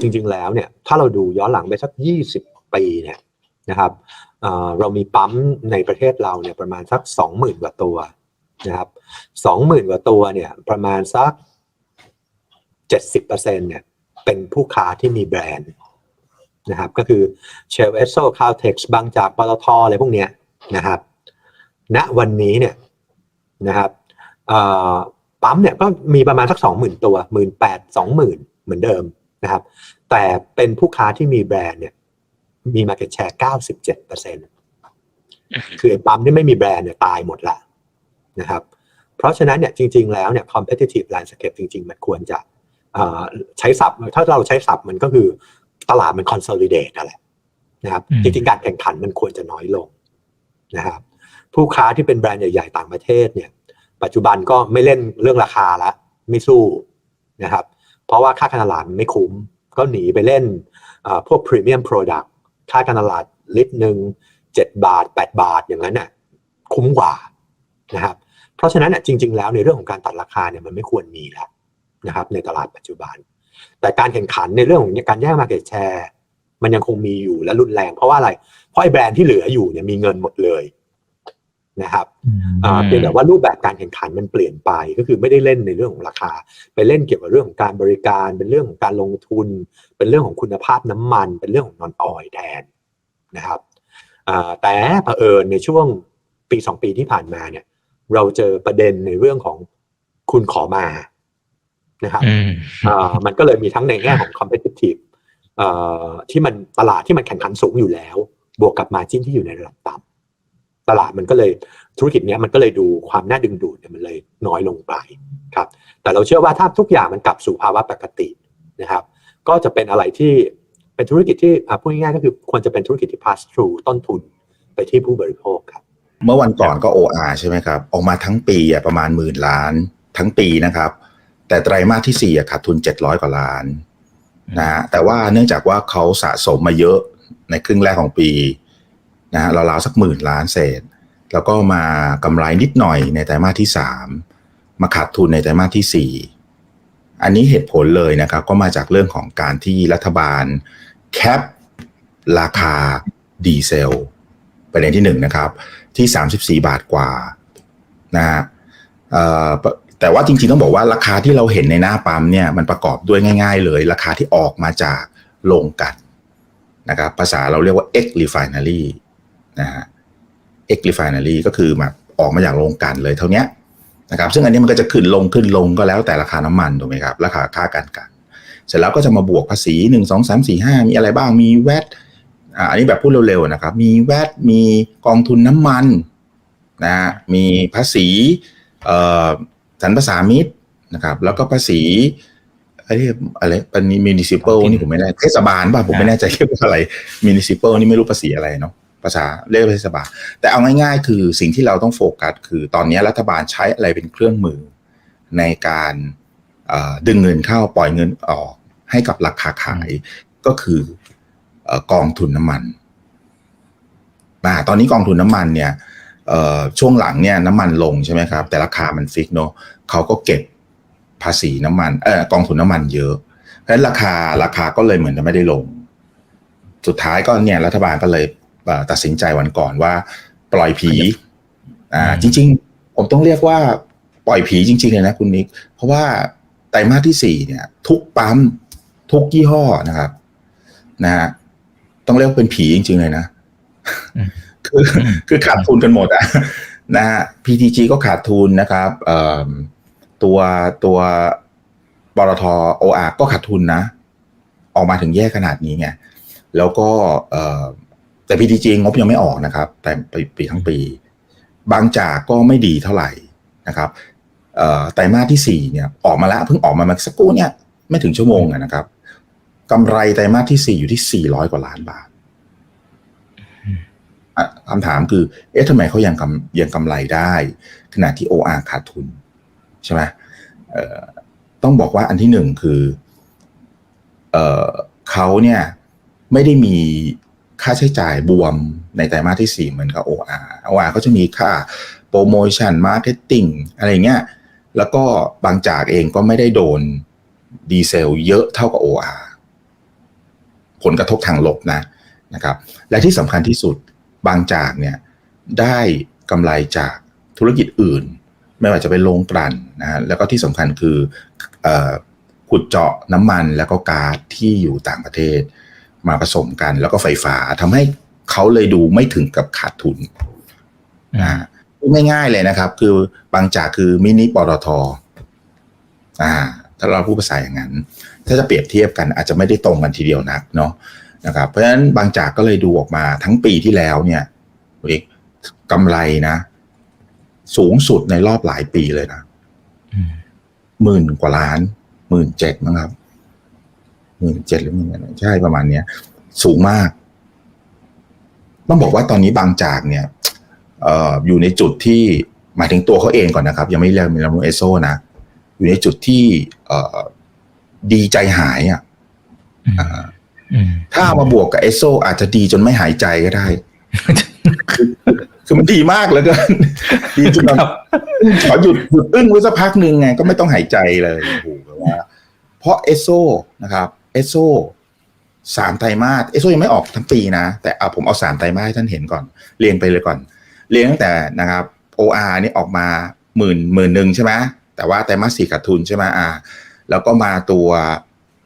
จริงๆแล้วเนี่ยถ้าเราดูย้อนหลังไปสัก 20 ปีเนี่ยนะครับเเรามีปั๊มในประเทศเราเนี่ยประมาณสัก 20,000 กว่าตัวนะครับ20,000 กว่าตัวเนี่ยประมาณสัก 70%เนี่ยเป็นผู้ค้าที่มีแบรนด์นะครับก็คือ Shell Esso Caltex บางจากปตทอะไรพวกเนี้ยนะครับณวันนี้เนี่ยนะครับปั๊มเนี่ยก็มีประมาณสัก 20,000 ตัว 1 8 0 0 0 20,000 เหมือนเดิม นะครับ แต่เป็นผู้ค้าที่มีแบรนด์เนี่ย มี market share 97%คือไอ้ปั๊มที่ไม่มีแบรนด์เนี่ยตายหมดละนะครับ เพราะฉะนั้นเนี่ยจริง ๆ แล้วเนี่ย competitive landscape จริง ๆ มันควรจะเอ่อใช้ศัพท์ ถ้าเราใช้ศัพท์มันก็คือตลาดมัน consolidate นั่นแหละนะครับอืมจริง ๆ การแข่งขันมันควรจะน้อยลงนะครับผู้ค้าที่เป็นแบรนด์ใหญ่ ๆ ต่างประเทศเนี่ย ปัจจุบันก็ไม่เล่นเรื่องราคาละไม่สู้นะครับ เพราะว่าค่าการตลาดมันไม่คุ้ม ก็หนีไปเล่นพวกพรีเมียมโปรดักต์ค่าการตลาดลิตรหนึ่งเจ็ดบาทแปดบาทอย่างนั้นน่ะคุ้มกว่านะครับเพราะฉะนั้นน่ะจริง ๆ แล้วในเรื่องของการตัดราคาเนี่ยมันไม่ควรมีแล้วนะครับในตลาดปัจจุบัน แต่การแข่งขันในเรื่องของการแย่งมาเก็ตแชร์มันยังคงมีอยู่และรุนแรง เพราะว่าอะไรเพราะไอ้แบรนด์ที่เหลืออยู่เนี่ยมีเงินหมดเลย นะครับอ่าเพียงแต่ว่ารูปแบบการแข่งขันมันเปลี่ยนไปก็คือไม่ได้เล่นในเรื่องของราคา ไปเล่นเกี่ยวกับเรื่องของการบริการ เป็นเรื่องของการลงทุน เป็นเรื่องของคุณภาพน้ำมัน เป็นเรื่องของนอนออยแทนนะครับอ่าแต่เผอิญในช่วงปีสองปีที่ผ่านมาเนี่ย เราเจอประเด็นในเรื่องของคุณขอมานะครับอืมอ่ามันก็เลยมีทั้งในแง่ของ competitive เอ่อที่มันตลาดที่มันแข่งขันสูงอยู่แล้ว บวกกับมาจิ้นที่อยู่ในระดับต่ำ ตลาดมันก็เลยธุรกิจเนี้ยมันก็เลยดูความน่าดึงดูดเนี่ยมันเลยน้อยลงไปครับแต่เราเชื่อว่าถ้าทุกอย่างมันกลับสู่ภาวะปกตินะครับ ก็จะเป็นอะไรที่เป็นธุรกิจที่พูดง่ายๆก็คือควรจะเป็นธุรกิจที่ pass through ต้นทุนไปที่ผู้บริโภคครับ เมื่อวันก่อนก็ OR ใช่ไหมครับ ออกมาทั้งปีประมาณหมื่นล้านทั้งปีนะครับ แต่ไตรมาสที่สี่ขาดทุน 700 กว่าล้านนะฮะแต่ว่าเนื่องจากว่าเขาสะสมมาเยอะในครึ่งแรกของปี นะฮะราวๆสักหมื่นล้านเศษ แล้วก็มากำไรนิดหน่อยในไตรมาสที่สามมาขาดทุนในไตรมาสที่สี่อันนี้เหตุผลเลยนะครับก็มาจากเรื่องของการที่รัฐบาลแคปราคาดีเซลประเด็นที่หนึ่งนะครับที่ 34 บาทกว่านะฮะแต่ว่าจริงๆต้องบอกว่าราคาที่เราเห็นในหน้าปั๊มเนี่ยมันประกอบด้วยง่าย ๆ เลย ราคาที่ออกมาจากโรงกันนะครับภาษาเราเรียกว่า X refinery นะฮะ X refinery ก็คือมาออกมาจากโรงกลันเลยเท่าเนี้ยนะครับซึ่งอันนี้มันก็จะขึ้นลงขึ้นลงก็แล้วแต่ราคาน้ำมันถูกไหมครับราคาค่าการกัน เสร็จแล้วก็จะมาบวกภาษีหนึ่งสองสามสี่ห้ามีอะไรบ้างมีแวดอ่าอันนี้แบบพูดเร็วๆนะครับ มีแวดมีกองทุนน้ำมันนะฮะมีภาษีเอ่อสรรพสามิตนะครับ แล้วก็ภาษีอะไรอะไรเป็นมินิซิเปิลนี่ผมไม่แน่เทศบาลป่ะผมไม่แน่ใจเรียกว่าอะไรมินิซิเปิลนี่ไม่รู้ภาษีอะไรเนาะ ภาษาเรียกว่าเทศบาลแต่เอาง่ายๆ คือสิ่งที่เราต้องโฟกัสคือตอนนี้รัฐบาลใช้อะไรเป็นเครื่องมือ ในการดึงเงินเข้าปล่อยเงินออกให้กับราคาขายก็คืออกองทุนน้ำมันอ่าตอนนี้กองทุนน้ำมันเนี่ยช่วงหลังเนี่ยน้ำมันลงใช่ไหมครับ แต่ราคามันฟิกเนาะเขาก็เก็บภาษีน้ำมันเออกองทุนน้ำมันเยอะเพราะฉะนั้นราคาราคาก็เลยเหมือนจะไม่ได้ลง สุดท้ายก็เนี่ยรัฐบาลก็เลย ตัดสินใจวันก่อนว่า ปล่อยผี อ่า จริง ๆ ผมต้องเรียกว่าปล่อยผีจริงๆเลยนะคุณนิก เพราะว่าไตรมาสที่สี่เนี่ย ทุกปั๊มทุกยี่ห้อนะครับ นะฮะต้องเรียกว่าเป็นผีจริง ๆ เลยนะอืมคือคือขาดทุนกันหมดอะนะฮะ PTG ก็ขาดทุนนะครับเอ่อตัวตัวปตท OR ก็ขาดทุนนะ ออกมาถึงแย่ขนาดนี้ไงแล้วก็เอ่อ แต่ PTG งบยังไม่ออกนะครับ แต่ปีปทั้งปี บางจากก็ไม่ดีเท่าไหร่นะครับไตรมาสที่สี่เนี่ยออกมาแล้วเพิ่งออกมาเมื่อสักครู่เนี่ยไม่ถึงชั่วโมงนะครับกำไรไตรมาสที่สี่อยู่ที่สี่ร้อยกว่าล้านบาทคำถามคือเอ๊ะทำไมเขายังกำยังกำไรได้ ขณะที่ OR ขาดทุน ใช่ไหมต้องบอกว่าอันที่หนึ่งคือเออเขาเนี่ยไม่ได้มี ค่าใช้จ่ายบวมในไตรมาสที่สี่เหมือนกับ OR OR ก็จะมีค่าโปรโมชั่นมาร์เก็ตติ้งอะไรเงี้ยแล้วก็บางจากเองก็ไม่ได้โดนดีเซลเยอะเท่ากับ OR ผลกระทบทางลบนะนะครับ และที่สำคัญที่สุดบางจากเนี่ยได้กำไรจากธุรกิจอื่น ไม่ว่าจะเป็นโรงกลั่นนะฮะแล้วก็ที่สำคัญคือเอ่อขุดเจาะน้ำมันแล้วก็ก๊าซที่อยู่ต่างประเทศ มาผสมกัน แล้วก็ไฟฟ้าทำให้เขาเลยดูไม่ถึงกับขาดทุนนะไม่ง่ายๆเลยนะครับ คือบางจากคือมินิปตทอ่า ถ้าเราพูดภาษาอย่างนั้น ถ้าจะเปรียบเทียบกันอาจจะไม่ได้ตรงกันทีเดียวนักเนาะนะครับ เพราะฉะนั้นบางจากก็เลยดูออกมาทั้งปีที่แล้วเนี่ยเอกกำไรนะ สูงสุดในรอบหลายปีเลยนะอืมหมื่นกว่าล้านหมื่นเจ็ดมั้งครับ หมื่นเจ็ดหรือหมื่นอะไรใช่ประมาณเนี้ย สูงมาก ต้องบอกว่าตอนนี้บางจากเนี่ยเอ่ออยู่ในจุดที่หมายถึงตัวเขาเองก่อนนะครับ ยังไม่เรียกมิลาโนเอโซนะ อยู่ในจุดที่เอ่อดีใจหายอะอืมอ่าอืมถ้าเอามาบวกกับเอโซอาจจะดีจนไม่หายใจก็ได้ คือคือมันดีมากเหลยเกินดีจนแบบครับขอหยุดหยุดอึ้งไว้สักพักหนึ่งไง ก็ไม่ต้องหายใจเลยโอ้โหแบบว่า เพราะเอโซนะครับ เอสโซสามไตรมาสเอสโซยังไม่ออกทั้งปีนะ แต่เอาผมเอาสามไตรมาสให้ท่านเห็นก่อน เรียงไปเลยก่อน เรียงตั้งแต่นะครับ OR นี่ออกมาหมื่นหมื่นหนึ่งใช่ไหมแต่ว่าไตรมาสสี่ขาดทุนใช่ไหมอ่า แล้วก็มาตัว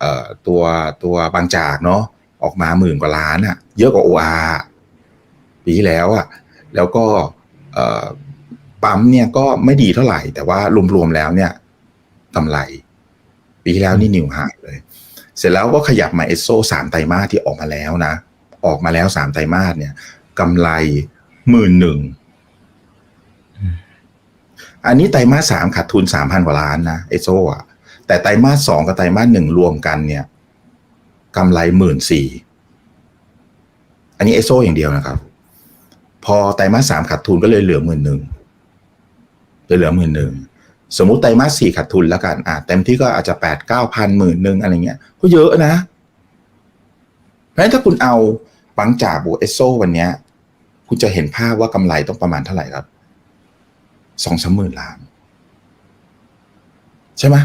เอ่อตัวตัวบางจากเนาะออกมาหมื่นกว่าล้านอะเยอะกว่า OR ปีที่แล้วอะแล้วก็เอ่อปั๊มเนี่ยก็ไม่ดีเท่าไหร่ แต่ว่ารวมๆแล้วเนี่ยกำไร ปีที่แล้วนี่นิวไฮเลย เสร็จแล้วก็ขยับมาเอสโซสามไตรมาสที่ออกมาแล้วนะ ออกมาแล้วสามไตรมาสเนี่ยกำไรหมื่นหนึ่งอันนี้ไตรมาสสามขาดทุนสามพันกว่าล้านนะเอสโซอะ แต่ไตรมาสสองกับไตรมาสหนึ่งรวมกันเนี่ยกำไรหมื่นสี่อันนี้เอสโซอย่างเดียวนะครับ พอไตรมาสสามขาดทุนก็เลยเหลือหมื่นหนึ่งเลยเหลือหมื่นหนึ่ง สมมุติไตรมาสสี่ขาดทุนแล้วกันอะเต็มที่ก็อาจจะแปดเก้าพันหมื่นหนึ่งอะไรเงี้ย ก็เยอะนะ เพราะฉะนั้นถ้าคุณเอาบังจากบวกเอสโซวันเนี้ย คุณจะเห็นภาพว่ากำไรต้องประมาณเท่าไหร่ครับสองสามหมื่นล้าน ใช่ไหม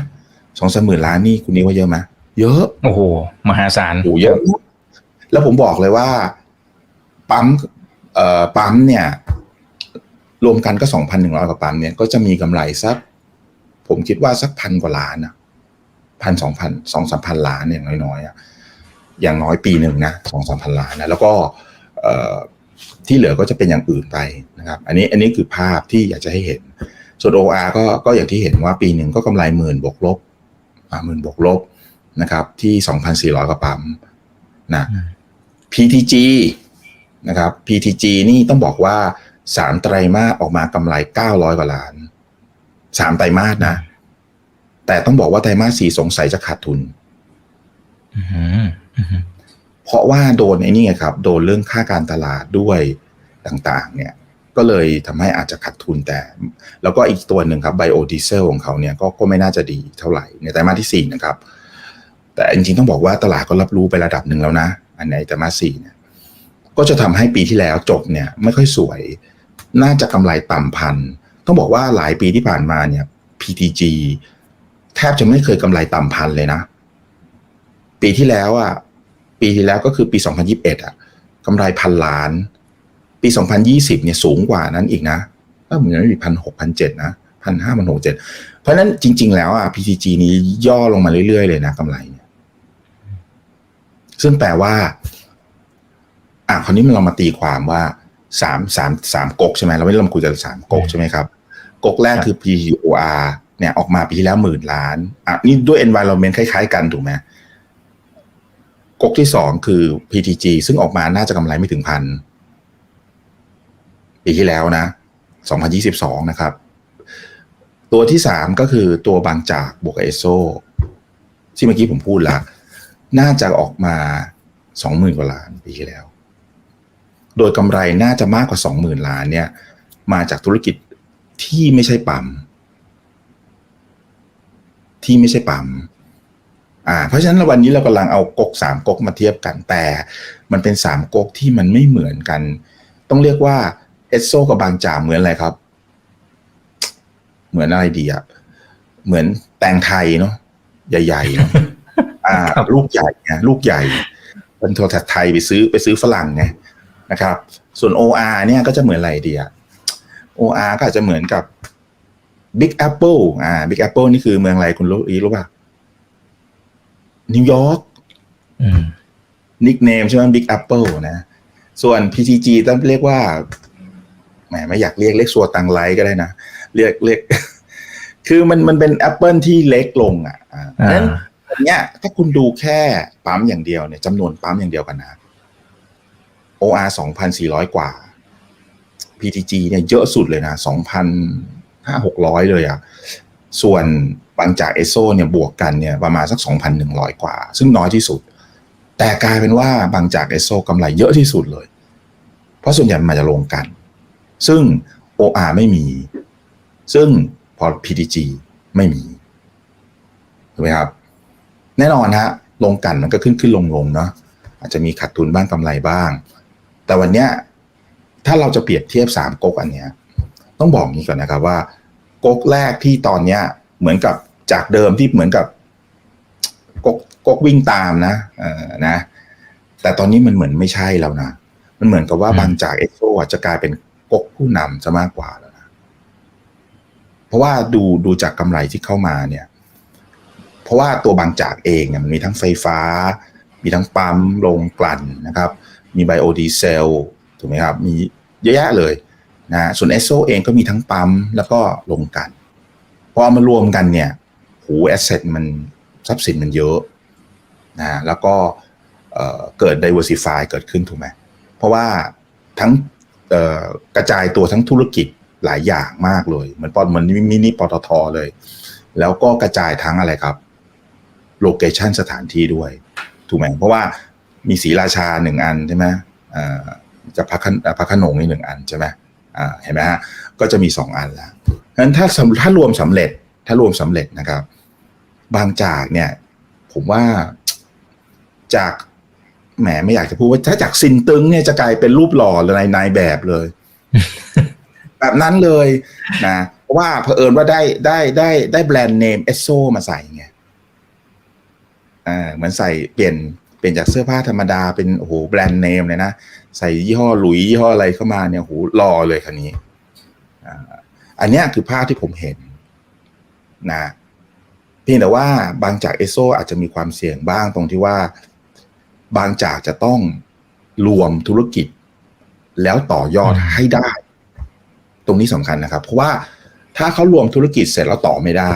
สองสามหมื่นล้านนี่คุณนี่ว่าเยอะไหมเยอะ โอ้โห มหาศาลโอ้เยอะมากแล้วผมบอกเลยว่า ปั๊มเอ่อปั๊มเนี่ย รวมกันก็สองพันหนึ่งร้อยกว่าปั๊มเนี่ยก็จะมีกำไรสัก ผมคิดว่าสักพันกว่าล้านนะพันสองพันสองสามพันล้านอย่างน้อยๆอะอย่างน้อยปีหนึ่งนะสองสามพันล้านนะแล้วก็เอ่อที่เหลือก็จะเป็นอย่างอื่นไปนะครับ อันนี้อันนี้คือภาพที่อยากจะให้เห็น ส่วน OR ก็ก็อย่างที่เห็นว่าปีหนึ่งก็กำไรหมื่นบวกลบอ่าหมื่นบวกลบนะครับ ที่สองพันสี่ร้อยกว่าปั๊มนะอืม PTG นะครับ PTG นี่ต้องบอกว่าสามไตรมาสออกมากำไรเก้าร้อยกว่าล้าน สามไตรมาสนะ แต่ต้องบอกว่าไตรมาสสี่สงสัยจะขาดทุนอืมอืมเพราะว่าโดนไอ้นี่ไงครับ โดนเรื่องค่าการตลาดด้วยต่าง ๆ เนี่ย ก็เลยทำให้อาจจะขาดทุนแต่ แล้วก็อีกตัวหนึ่งครับไบโอดีเซลของเขาเนี่ยก็ก็ไม่น่าจะดีเท่าไหร่ในไตรมาสที่สี่นะครับ แต่จริงๆต้องบอกว่าตลาดก็รับรู้ไประดับหนึ่งแล้วนะ อันในไตรมาสสี่เนี่ย ก็จะทำให้ปีที่แล้วจบเนี่ย ไม่ค่อยสวย น่าจะกำไรต่ำพัน ต้องบอกว่าหลายปีที่ผ่านมาเนี่ย PTG แทบจะไม่เคยกำไรต่ำพันเลยนะ ปีที่แล้วอะปีที่แล้วก็คือปี 2021อะกำไรพันล้าน ปี 2020เนี่ยสูงกว่านั้นอีกนะก็เหมือนมีพันหกพันเจ็ดนะพันห้าพันหกเจ็ดเพราะนั้นจริง ๆ แล้วอะ PTG นี้ย่อลงมาเรื่อย ๆ เลยนะกำไรเนี่ยซึ่งแปลว่า อะคราวนี้มันเรามาตีความว่าสามสามสามก๊กใช่ไหมเราไม่ได้เรามาคุยกันสามก๊กใช่ไหมครับ ก๊กแรกคือ PUR เนี่ยออกมาปีที่แล้วหมื่นล้านอะนี่ด้วย environment คล้าย ๆ กันถูกไหมก๊กที่สองคือ PTG ซึ่งออกมาน่าจะกำไรไม่ถึงพันปีที่แล้วนะ 2022 นะครับ ตัวที่สามก็คือตัวบางจากบวกเอโซที่เมื่อกี้ผมพูดละน่าจะออกมาสองหมื่นกว่าล้านปีที่แล้ว โดยกำไรน่าจะมากกว่าสองหมื่นล้านเนี่ย มาจากธุรกิจ ที่ไม่ใช่ปั๊มที่ไม่ใช่ปั๊มอ่า เพราะฉะนั้นวันนี้เรากำลังเอาก๊กสามก๊กมาเทียบกันแต่ มันเป็นสามก๊กที่มันไม่เหมือนกัน ต้องเรียกว่าเอสโซกับบางจากเหมือนอะไรครับ เหมือนอะไรดีอะเหมือนแตงไทยเนาะใหญ่ๆเนาะอ่า ลูกใหญ่นะลูกใหญ่เป็นโทรทัศน์ไทยไปซื้อไปซื้อฝรั่งไงนะครับ ส่วน OR เนี่ยก็จะเหมือนอะไรดีอะ OR ก็อาจจะเหมือนกับ Big Apple อ่า Big Apple นี่คือเมืองอะไรคุณรู้อีรู้ป่ะนิวยอร์กอืมนิกเนมใช่ไหม Big Apple นะ ส่วน PTG ต้องเรียกว่าแหมไม่อยากเรียกเรียกสัวตังไลท์ก็ได้นะ เรียกเรียก คือมันมันเป็น Apple ที่เล็กลง อะอ่าเพราะฉะนั้นอันเนี้ยถ้าคุณดูแค่ปั๊มอย่างเดียวเนี่ยจำนวนปั๊มอย่างเดียวกันนะ OR สองพันสี่ร้อยกว่า PTG เนี่ยเยอะสุดเลยนะสองพันห้าหกร้อยเลยอะส่วนบางจากเอโซเนี่ยบวกกันเนี่ยประมาณสักสองพันหนึ่งร้อยกว่า ซึ่งน้อยที่สุด แต่กลายเป็นว่าบางจากเอโซกำไรเยอะที่สุดเลย เพราะส่วนใหญ่มันมาจะลงกัน ซึ่ง OR ไม่มี ซึ่งพอ PTG ไม่มีถูกไหมครับ แน่นอนฮะลงกันมันก็ขึ้นขึ้นลงลงเนาะอาจจะมีขาดทุนบ้างกำไรบ้าง แต่วันเนี้ย ถ้าเราจะเปรียบเทียบสามก๊กอันเนี้ยต้องบอกงี้ก่อนนะครับว่าก๊กแรกที่ตอนเนี้ย เหมือนกับจากเดิมที่เหมือนกับก๊กก๊กวิ่งตามนะเออนะ แต่ตอนนี้มันเหมือนไม่ใช่แล้วนะมันเหมือนกับว่าบางจากเอ็กโซจะกลายเป็นก๊กผู้นำซะมากกว่าแล้วนะเพราะว่าดูดูจากกำไรที่เข้ามาเนี่ย เพราะว่าตัวบางจากเองเนี่ยมันมีทั้งไฟฟ้า มีทั้งปั๊มโรงกลั่นนะครับ มีไบโอดีเซล ถูกไหมครับ มีเยอะแยะเลยนะส่วนเอสโซเองก็มีทั้งปั๊มแล้วก็โรงกันพอเอามารวมกันเนี่ยโหแอสเซทมันทรัพย์สินมันเยอะนะแล้วก็เอ่อเกิด diversify เกิดขึ้นถูกไหมเพราะว่าทั้งกระจายตัวทั้งธุรกิจหลายอย่างมากเลยเหมือนปอเหมือนมินิปตทเลย แล้วก็กระจายทั้งอะไรครับโลเคชันสถานที่ด้วย ถูกไหมเพราะว่ามีศรีราชาหนึ่งอันใช่ไหมอ่า จะพักขนพักขนงนี่หนึ่งอันใช่ไหมอ่าเห็นไหมฮะก็จะมีสองอันแล้วเพราะฉะนั้นถ้าสำถ้ารวมสำเร็จถ้ารวมสำเร็จนะครับ บางจากเนี่ย ผมว่าจากแหมไม่อยากจะพูดว่าถ้าจากซินตึงเนี่ยจะกลายเป็นรูปหล่อเลยในนายแบบเลย แบบนั้นเลยนะเพราะว่าเผอิญว่าได้ได้ได้ได้แบรนด์เนมเอสโซมาใส่ไงอ่าเหมือนใส่เปลี่ยนเปลี่ยนจากเสื้อผ้าธรรมดาเป็นโอ้โหแบรนด์เนมเลยนะ ใส่ยี่ห้อหลุยยี่ห้ออะไรเข้ามาเนี่ยโอ้โหรอเลยคันนี้อันนี้คือภาพที่ผมเห็นนะเพียงแต่ว่าบางจากเอโซอาจจะมีความเสี่ยงบ้างตรงที่ว่า บางจากจะต้องรวมธุรกิจ แล้วต่อยอดให้ได้ ตรงนี้สำคัญนะครับ เพราะว่าถ้าเขารวมธุรกิจเสร็จแล้วต่อไม่ได้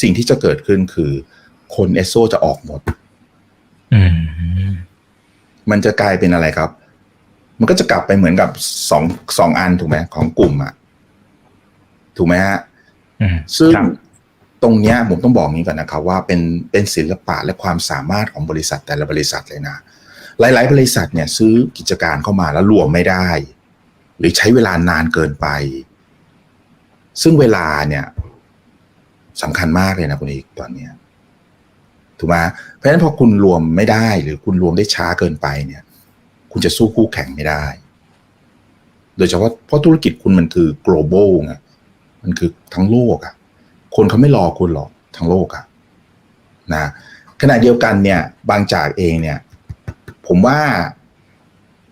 สิ่งที่จะเกิดขึ้นคือ คนเอสโซจะออกหมด อืม มันจะกลายเป็นอะไรครับ มันก็จะกลับไปเหมือนกับสองสองอันถูกไหมของกลุ่มอะถูกไหมฮะอืมซึ่งครับตรงเนี้ยผมต้องบอกงี้ก่อนนะครับ ว่าเป็นเป็นศิลปะและความสามารถของบริษัทแต่ละบริษัทเลยนะ หลาย ๆ บริษัทเนี่ยซื้อกิจการเข้ามาแล้วรวมไม่ได้ หรือใช้เวลานานเกินไป ซึ่งเวลาเนี่ยสำคัญมากเลยนะคุณอีกตอนเนี้ย ถูกไหมเพราะฉะนั้นพอคุณรวมไม่ได้ หรือคุณรวมได้ช้าเกินไปเนี่ย คุณจะสู้คู่แข่งไม่ได้ โดยเฉพาะเพราะธุรกิจคุณมันคือ global ไงมันคือทั้งโลกอะคนเขาไม่รอคุณหรอกทั้งโลกอะนะขณะเดียวกันเนี่ย บางจากเองเนี่ย ผมว่า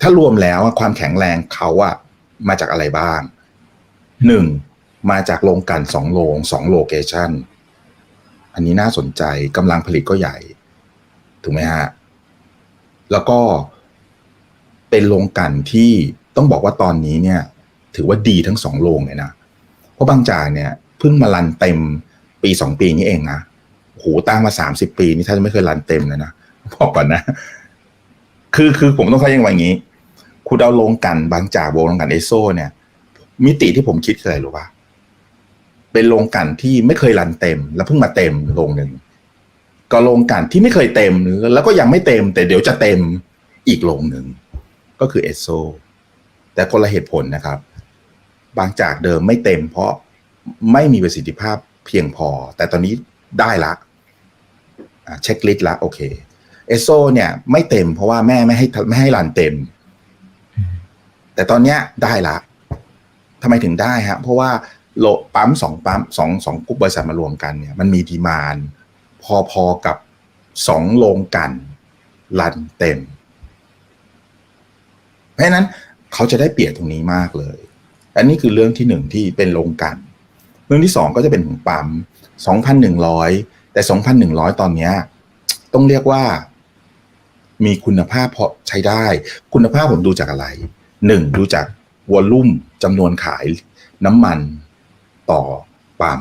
ถ้ารวมแล้วความแข็งแรงเขาอะมาจากอะไรบ้างหนึ่งมาจากโรงกันสองโรงสองโลเคชัน อันนี้น่าสนใจกำลังผลิตก็ใหญ่ ถูกไหมฮะ แล้วก็เป็นโรงกันที่ต้องบอกว่าตอนนี้เนี่ย ถือว่าดีทั้งสองโรงเลยนะ เพราะบางจากเนี่ยเพิ่งมารันเต็มปีสองปีนี้เองนะโหตั้งมาสามสิบปีนี่ถ้าจะไม่เคยรันเต็มเลยนะบอกก่อนนะ คือคือผมต้องเข้าใจอย่างนี้ คุณเอาโรงกันบางจากโรงกันเอโซเนี่ย มิติที่ผมคิดคืออะไรหรู้ป่ะ เป็นโรงกันที่ไม่เคยรันเต็ม แล้วเพิ่งมาเต็มโรงหนึ่งก็โรงกันที่ไม่เคยเต็ม แล้วก็ยังไม่เต็ม แต่เดี๋ยวจะเต็มอีกโรงหนึ่งก็คือเอสโซแต่คนละเหตุผลนะครับ บางจากเดิมไม่เต็ม เพราะไม่มีประสิทธิภาพเพียงพอ แต่ตอนนี้ได้ละเช็คลิสต์ละโอเคเอสโซเนี่ย ไม่เต็มเพราะว่าแม่ไม่ให้ไม่ให้รันเต็ม แต่ตอนเนี้ยได้ละทำไมถึงได้ฮะ เพราะว่า โลปั๊มสองปั๊มสองสองกลุ่มบริษัทมารวมกันเนี่ยมันมีดีมานพอๆกับสองโรงกันรันเต็ม เพราะนั้นเขาจะได้เปรียบตรงนี้มากเลย อันนี้คือเรื่องที่หนึ่งที่เป็นลงกัน เรื่องที่สองก็จะเป็นของปั๊มสองพันหนึ่งร้อยแต่สองพันหนึ่งร้อยตอนเนี้ยต้องเรียกว่า มีคุณภาพพอใช้ได้ คุณภาพผมดูจากอะไรหนึ่งดูจากวอลลุ่มจำนวนขายน้ำมัน ต่อปั๊ม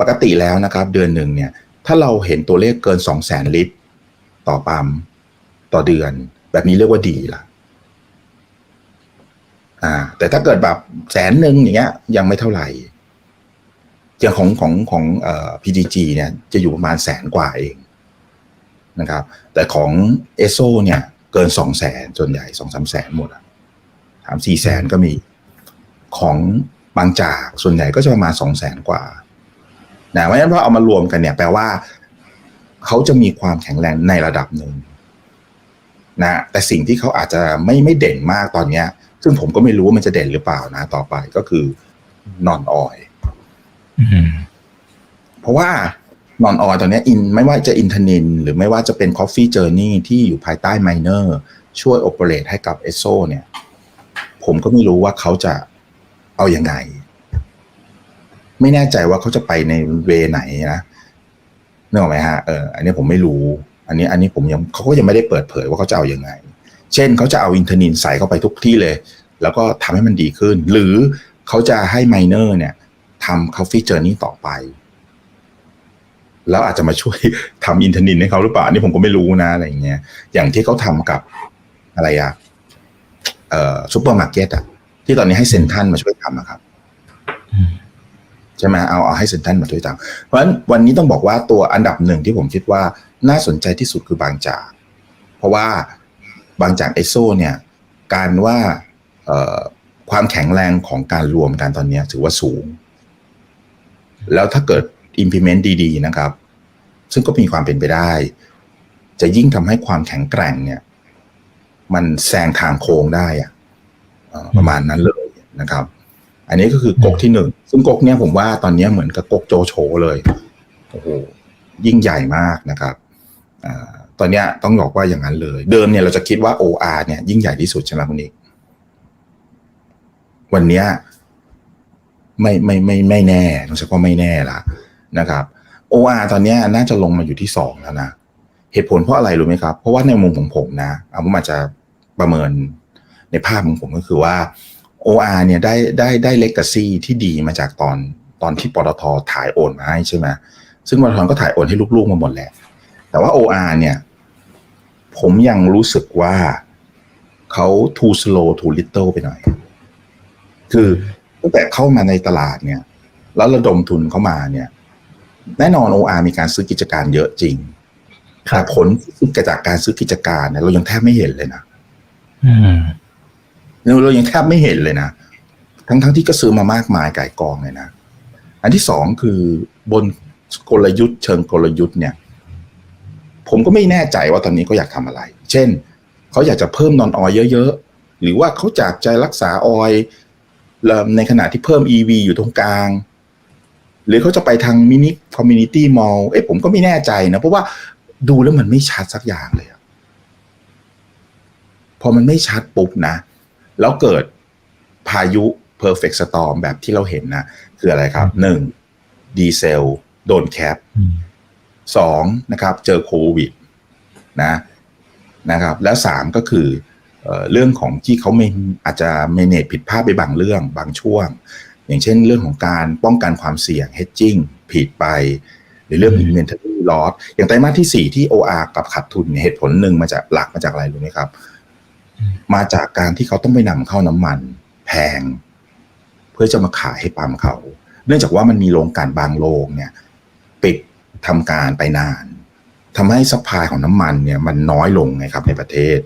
ปกติแล้วนะครับเดือนหนึ่งเนี่ยถ้าเราเห็นตัวเลขเกินสองแสนลิตร ต่อปั๊มต่อเดือน แบบนี้เรียกว่าดีละอ่า แต่ถ้าเกิดแบบแสนหนึ่งอย่างเงี้ย ยังไม่เท่าไหร่อย่างของของของเอ่อ PGG เนี่ยจะอยู่ประมาณแสนกว่าเองนะครับ แต่ของเอโซเนี่ย เกินสองแสนส่วนใหญ่สองสามแสนหมดอะถามสี่แสนก็มีของ บางจากส่วนใหญ่ก็จะประมาณสองแสนกว่านะเพราะฉะนั้นพอเอามารวมกันเนี่ยแปลว่าเขาจะมีความแข็งแรงในระดับหนึ่งนะแต่สิ่งที่เขาอาจจะไม่ไม่เด่นมากตอนเนี้ย ซึ่งผมก็ไม่รู้ว่ามันจะเด่นหรือเปล่านะ ต่อไปก็คือนอนออยอืมเพราะว่านอนออยตอนเนี้อินไม่ว่าจะอินทนิน หรือไม่ว่าจะเป็น Coffee Journey ที่อยู่ภายใต้ไมเนอร์ช่วยโอเปเรตให้กับเอโซเนี่ย ผมก็ไม่รู้ว่าเขาจะ เอาอยัางไง ไม่แน่ใจว่าเขาจะไปในเวไหนนะนึกออกไหมฮะเอออันนี้ผมไม่รู้ อันนี้ อันนี้ผมยังเขาก็ยังไม่ได้เปิดเผยว่าเขาจะเอาอยัางไง เช่นเขาจะเอาอินเทอร์นินใส่เข้าไปทุกที่เลย แล้วก็ทำให้มันดีขึ้น หรือเขาจะให้ไมเนอร์เนี่ยทำ Coffee Journey ต่อไป แล้วอาจจะมาช่วยทำอินเทอร์นินให้เขาหรือเปล่า อันนี้ผมก็ไม่รู้นะอะไรอย่างเงี้ยอย่างที่เขาทำกับอะไรอะเอ่อซูเปอร์มาร์เก็ตอะ ที่ตอนนี้ให้เซนทรันมาช่วยทำอะครับอืมใช่ไหมเอาเอาให้เซนทรันมาช่วยทำเพราะฉะนั้นวันนี้ต้องบอกว่าตัวอันดับหนึ่งที่ผมคิดว่าน่าสนใจที่สุดคือบางจาก เพราะว่าบางจากเอโซเนี่ย การว่าเอ่อความแข็งแรงของการรวมกันตอนเนี้ยถือว่าสูง แล้วถ้าเกิด implement ดีๆนะครับ ซึ่งก็มีความเป็นไปได้ จะยิ่งทำให้ความแข็งแกร่งเนี่ย มันแซงทางโค้งได้อะเอ่อ ประมาณนั้นเลยนะครับ อันนี้ก็คือกกที่หนึ่งซึ่งกกเนี่ยผมว่าตอนนี้เหมือนกับกกโจโฉเลยโอ้โหยิ่งใหญ่มากนะครับอตอนเนี้ยต้องบอกว่าอย่างนั้นเลย เดิมเนี่ยเราจะคิดว่า OR เนี่ยยิ่งใหญ่ที่สุดใช่ไหมคุณนิกวันเนี้ยไม่ไม่ไม่ไม่แน่ต้องใช้คำว่าไม่แน่ละนะครับ OR ตอนเนี้ยน่าจะลงมาอยู่ที่สองแล้วนะ เหตุผลเพราะอะไรรู้ไหมครับ เพราะว่าในมุมของผมนะเอาผมอาจจะประเมิน ในภาพของผมก็คือว่า OR เนี่ยได้ได้ได้เลก a ซีที่ดีมาจากตอนตอนที่ปตทถ่ายโอนมาให้ใช่ไหมซึ่งปตทก็ถ่ายโอนให้ลูกๆมาหมดแหละแต่ว่า OR เนี่ย ผมยังรู้สึกว่าเขา too slow too little ไปหน่อย คือตั้งแต่เข้ามาในตลาดเนี่ย แล้วระดมทุนเข้ามาเนี่ย แน่นอน OR มีการซื้อกิจการเยอะจริงแต่ผลที่เกิดจากการซื้อกิจการเนี่ยเรายังแทบไม่เห็นเลยนะอืม เราเรายังแทบไม่เห็นเลยนะ ทั้งทั้งที่ก็ซื้อมามากมายไก่กองเลยนะ อันที่สองคือบนกลยุทธ์เชิงกลยุทธ์เนี่ย ผมก็ไม่แน่ใจว่าตอนนี้เขาอยากทำอะไร เช่น เขาอยากจะเพิ่มนอนออยเยอะๆ หรือว่าเขาอยากจรักษาออยในขณะที่เพิ่ม EV อยู่ตรงกลาง หรือเขาจะไปทางมินิคอมมูนิตี้มอลเอ๊ะผมก็ไม่แน่ใจนะ เพราะว่าดูแล้วมันไม่ชัดสักอย่างเลยพอมันไม่ชัดปุ๊บนะ แล้วเกิดพายุ perfect storm แบบที่เราเห็นนะ คืออะไรครับหนึ่งดีเซลโดนแคปอืมสองนะครับ เจอโควิดนะนะครับ แล้วสามก็คือเอ่อเรื่องของที่เขาไม่อาจจะเมเนจผิดพลาดไปบางเรื่องบางช่วง อย่างเช่นเรื่องของการป้องกันความเสี่ยง hedging ผิดไป หรือเรื่องอืม inventory loss อย่างไตรมาสที่ 4 ที่ OR กับขาดทุนเนี่ยเหตุผลหนึ่งมาจากหลักมาจากอะไรรู้ไหมครับ มาจากการที่เขาต้องไปนำเข้าน้ำมัน แพง เพื่อจะมาขายให้ปั๊มเขา เนื่องจากว่ามันมีโรงกลันบางโรงเนี่ยปิดทำการไปนานทำให้ซัพพลายของน้ำมันเนี่ยมันน้อยลงไงครับในประเทศ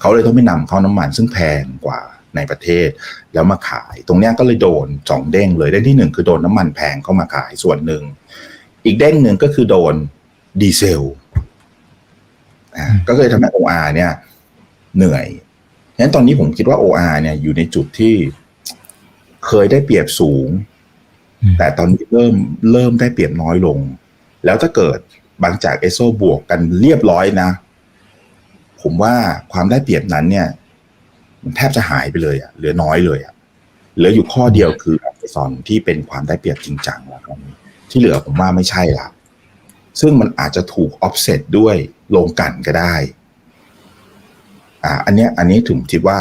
เขาเลยต้องไปนำเข้าน้ำมัน ซึ่งแพงกว่าในประเทศ แล้วมาขาย ตรงนี้ก็เลยโดนสองเด้งเลยเด้งที่หนึ่งคือโดนน้ำมันแพงเข้ามาขายส่วนหนึ่ง อีกเด้งหนึ่งก็คือโดนดีเซลก็เลยทำให้ OR เนี่ย เหนื่อยงั้นตอนนี้ผมคิดว่า OR เนี่ยอยู่ในจุดที่เคยได้เปรียบสูงอืมแต่ตอนนี้เริ่มเริ่มได้เปรียบน้อยลง แล้วถ้าเกิดบางจากเอโซบวกกันเรียบร้อยนะ ผมว่าความได้เปรียบนั้นเนี่ย มันแทบจะหายไปเลยอะเหลือน้อยเลยอะเหลืออยู่ข้อเดียวคือ Amazon ที่เป็นความได้เปรียบจริงจังแล้วครับที่เหลือผมว่าไม่ใช่ละซึ่งมันอาจจะถูก offset ด้วยโลงกลันก็ได้ อ่าอันเนี้ยอันนี้ถึงคิดว่า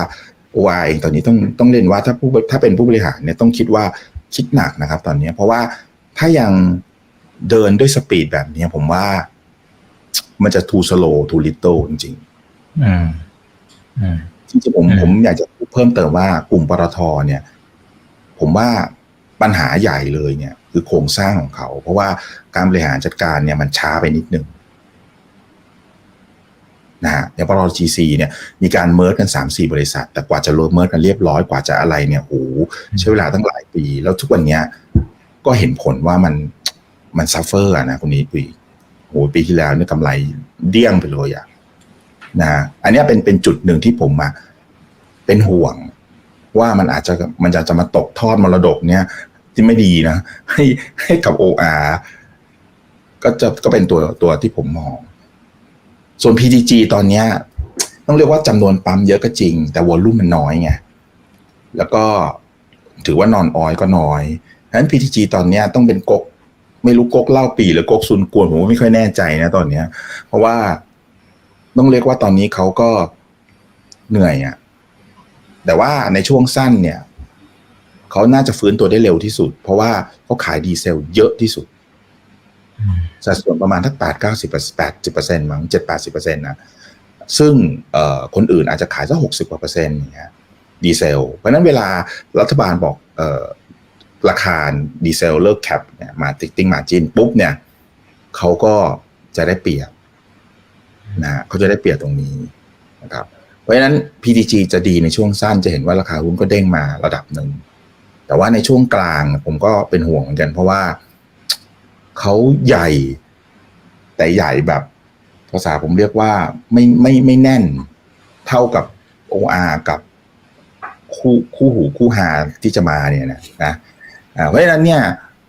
OI เองตอนนี้ต้องต้องเล่นว่าถ้าผู้ถ้าเป็นผู้บริหารเนี่ยต้องคิดว่าคิดหนักนะครับ ตอนนี้เพราะว่าถ้ายังเดินด้วยสปีดแบบนี้ผมว่า มันจะ too slow too little จริงอืมอืมๆจริงๆผมอืมผมอยากจะพูดเพิ่มเติมว่ากลุ่มปตทเนี่ย ผมว่าปัญหาใหญ่เลยเนี่ย คือโครงสร้างของเขา เพราะว่าการบริหารจัดการเนี่ยมันช้าไปนิดนึง นะฮะอย่างปตท GC เนี่ยมีการเมิร์กันสามสี่บริษัท แต่กว่าจะรวมเมิร์กันเรียบร้อยกว่าจะอะไรเนี่ยโหใช้เวลาตั้งหลายปี แล้วทุกวันเนี้ยก็เห็นผลว่ามันมันซัฟเฟอร์อะนะคุณนี้ปีโหปีที่แล้วเนี่ยกำไรเดี้ยงไปเลยอะนะฮะอันเนี้ยเป็นเป็นจุดหนึ่งที่ผมอะเป็นห่วง ว่ามันอาจจะมันจะจะมาตกทอดมรดกเนี่ย ที่ไม่ดีนะ ให้ให้กับ OR ก็จะก็เป็นตัวตัวที่ผมมอง ส่วน PTG ตอนเนี้ยต้องเรียกว่าจำนวนปั๊มเยอะก็จริง แต่วอลลุ่มมันน้อยไง แล้วก็ถือว่านอนออยก็น้อยฉะนั้น PTG ตอนเนี้ยต้องเป็นกก ไม่รู้กกเล่าปีหรือกกซุนกวนผมก็ไม่ค่อยแน่ใจนะตอนเนี้ย เพราะว่าต้องเรียกว่าตอนนี้เขาก็เหนื่อยอะ่ะ แต่ว่าในช่วงสั้นเนี่ย เขาน่าจะฟื้นตัวได้เร็วที่สุด เพราะว่าเขาขายดีเซลเยอะที่สุด สัดส่วนประมาณทักแปดเก้าสิบแปดสิบเปอร์เซ็นต์มั้งเจ็ดแปดสิบเปอร์เซ็นต์นะซึ่งเอ่อคนอื่นอาจจะขายสักหกสิบกว่าเปอร์เซ็นต์อย่างเงี้ยดีเซล เพราะนั้นเวลารัฐบาลบอกเอ่อราคาดีเซลเลิกแคปเนี่ยมาติ๊กติ้งมาจินปุ๊บเนี่ยเขาก็จะได้เปรียบนะฮะเขาจะได้เปรียบตรงนี้นะครับ เพราะฉะนั้น PTG จะดีในช่วงสั้นจะเห็นว่าราคาหุ้นก็เด้งมาระดับหนึ่ง แต่ว่าในช่วงกลางผมก็เป็นห่วงเหมือนกันเพราะว่า เขาใหญ่ แต่ใหญ่แบบภาษาผมเรียกว่าไม่ไม่ไม่แน่นเท่ากับ OR กับคู่คู่หูคู่หาที่จะมาเนี่ยนะนะเพราะฉะนั้นเนี่ย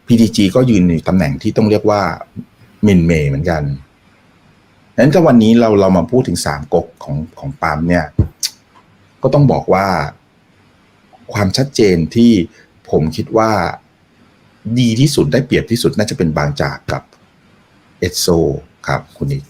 PTG ก็ยืนในตำแหน่งที่ต้องเรียกว่ามินเมย์เหมือนกันดังนั้นถ้าวันนี้เราเรามาพูดถึงสามก๊กของของปามเนี่ย ก็ต้องบอกว่า ความชัดเจนที่ผมคิดว่า ดีที่สุดได้เปรียบที่สุดน่าจะเป็นบางจากกับเอสโซครับคุณนิก